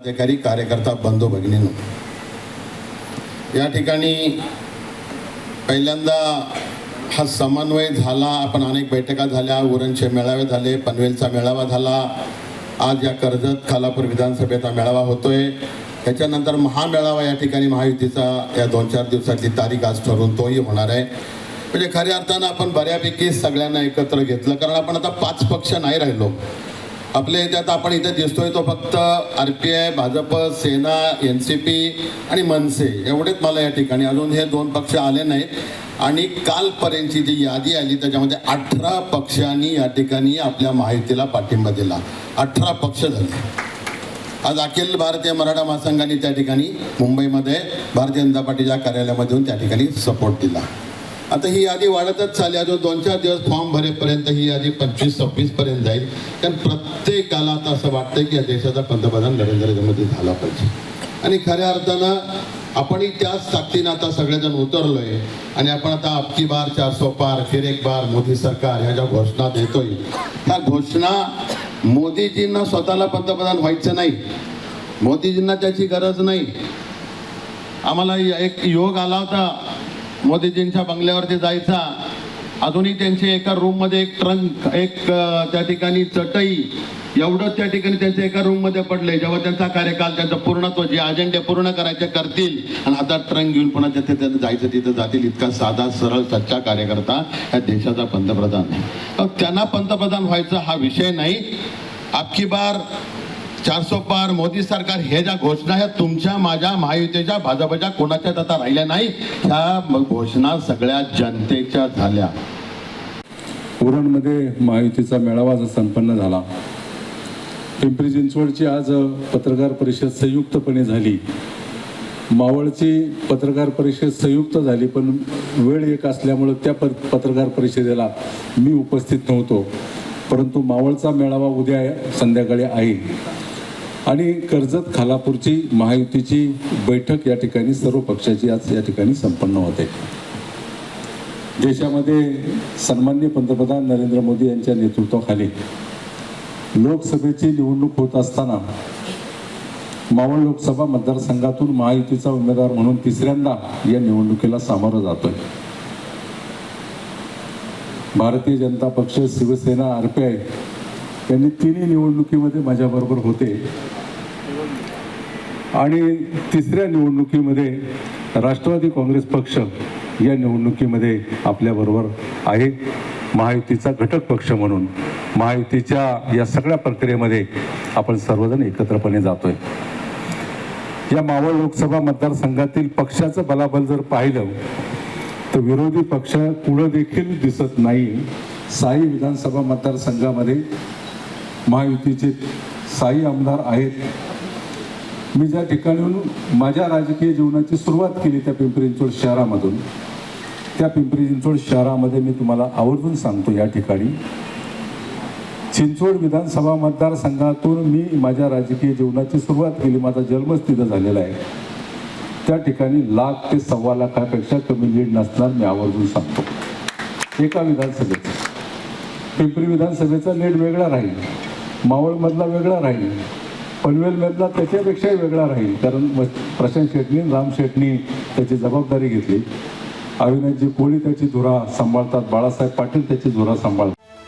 अधिकारी कार्यकर्ता बंधू भगिनींनो या ठिकाणी पहिल्यांदा हा समन्वय झाला आपण अनेक बैठका झाल्या उरणचे मेळावे झाले पनवेलचा मेळावा झाला आज या कर्जत खालापूर विधानसभेचा मेळावा होतोय. त्याच्यानंतर महामेळावा या ठिकाणी महायुतीचा या दोन चार दिवसातली तारीख आज ठरवून तोही होणार आहे. म्हणजे खऱ्या अर्थानं आपण बऱ्यापैकी सगळ्यांना एकत्र घेतलं कारण आपण आता पाच पक्ष नाही राहिलो. आपल्या इथे आता आपण इथे दिसतोय तो फक्त R P I Bhajap Sena N C P आणि मनसे एवढेच मला या ठिकाणी. अजून हे दोन पक्ष आले नाहीत. आणि कालपर्यंतची जी यादी आली त्याच्यामध्ये अठरा पक्षांनी या ठिकाणी आपल्या माहितीला पाठिंबा दिला. अठरा पक्ष झाले. आज अखिल भारतीय मराठा महासंघाने त्या ठिकाणी मुंबईमध्ये भारतीय जनता पार्टीच्या कार्यालयामध्ये येऊन त्या ठिकाणी सपोर्ट दिला. आता ही यादी वाढतच चालली अजून दोन चार दिवस फॉर्म भरेपर्यंत ही यादी पंचवीस सव्वीस पर्यंत जाईल. कारण प्रत्येकाला आता असं वाटतंय की या देशाचा पंतप्रधान नरेंद्र मोदी झाला पाहिजे. आणि खऱ्या अर्थानं आपणही त्याच ताकदीनं आता सगळेजण उतरलोय. आणि आपण आता अबकी बार चार सो पार फिर एक बार मोदी सरकार ह्या ज्या घोषणा देतोय त्या घोषणा मोदीजींना स्वतःला पंतप्रधान व्हायचं नाही. मोदीजींना त्याची गरज नाही. आम्हाला एक योग आला होता. मोदीजींच्या बंगल्यावरती जायचा. अजूनही त्यांचे एका रूममध्ये एक ट्रंक एक त्या ठिकाणी चटई एवढंच त्या ठिकाणी त्यांच्या एका रूममध्ये पडले जेव्हा त्यांचा कार्यकाल त्यांचं पूर्णत्व जे अजेंडे पूर्ण करायचे करतील आणि आता ट्रंक घेऊन पुन्हा तिथे त्यांना जायचं तिथं जातील. इतका साधा सरळ सच्चा कार्यकर्ता या देशाचा पंतप्रधान आहे. त्यांना पंतप्रधान व्हायचा हा विषय नाही. आपकी बार चारसो पार मोदी सरकार हे ज्या घोषणा ह्या तुमच्या माझ्या महायुतीच्या भाजपच्या कोणाच्याच आता राहिल्या नाही ह्या घोषणा सगळ्या जनतेच्या झाल्या. उरणमध्ये महायुतीचा मेळावा जो संपन्न झाला. पिंपरी चिंचवडची आज पत्रकार परिषद संयुक्तपणे झाली. मावळची पत्रकार परिषद संयुक्त झाली पण वेळ एक असल्यामुळं त्या प पत्रकार परिषदेला मी उपस्थित नव्हतो. परंतु मावळचा मेळावा उद्या संध्याकाळी आहे. आणि कर्जत खालापूरची महायुतीची बैठक या ठिकाणी सर्व पक्षाची आज या ठिकाणी संपन्न होते. देशामध्ये सन्मान्य पंतप्रधान नरेंद्र मोदी यांच्या नेतृत्वाखाली लोकसभेची निवडणूक होत असताना मावळ लोकसभा मतदारसंघातून महायुतीचा उमेदवार म्हणून तिसऱ्यांदा या निवडणुकीला सामोरं जातोय. भारतीय जनता पक्ष शिवसेना आर पी आय त्यांनी तिन्ही निवडणुकीमध्ये माझ्याबरोबर होते. आणि तिसऱ्या निवडणुकीमध्ये राष्ट्रवादी काँग्रेस पक्ष या निवडणुकीमध्ये आपल्याबरोबर आहे. महायुतीचा घटक पक्ष म्हणून. महायुतीच्या या सगळ्या प्रक्रियेमध्ये आपण सर्वजण एकत्रपणे जातोय. या मावळ लोकसभा मतदारसंघातील पक्षाचं बलाबल जर पाहिलं तर विरोधी पक्ष पुढं देखील दिसत नाही. साई विधानसभा मतदारसंघामध्ये महायुतीचे साई आमदार आहेत. मी ज्या ठिकाणून माझ्या राजकीय जीवनाची सुरुवात केली त्या पिंपरी चिंचवड शहरामधून त्या पिंपरी चिंचवड शहरामध्ये मी तुम्हाला आवर्जून सांगतो या ठिकाणी. चिंचवड विधानसभा मतदारसंघातून मी माझ्या राजकीय जीवनाची सुरुवात केली. माझा जन्मच तिथं झालेला आहे. त्या ठिकाणी लाख ते सव्वा लाखापेक्षा कमी लीड नसणार मी आवर्जून सांगतो. एका विधानसभेचं. पिंपरी विधानसभेचा लीड वेगळा राहील. मावळमधला वेगळा राहील. पनवेलमधला त्याच्यापेक्षाही वेगळा राहील. कारण म- प्रशांत शेटणी राम शेटणी त्याची जबाबदारी घेतली. अविनाशजी कोळी त्याची धुरा सांभाळतात. बाळासाहेब पाटील त्याची धुरा सांभाळतात.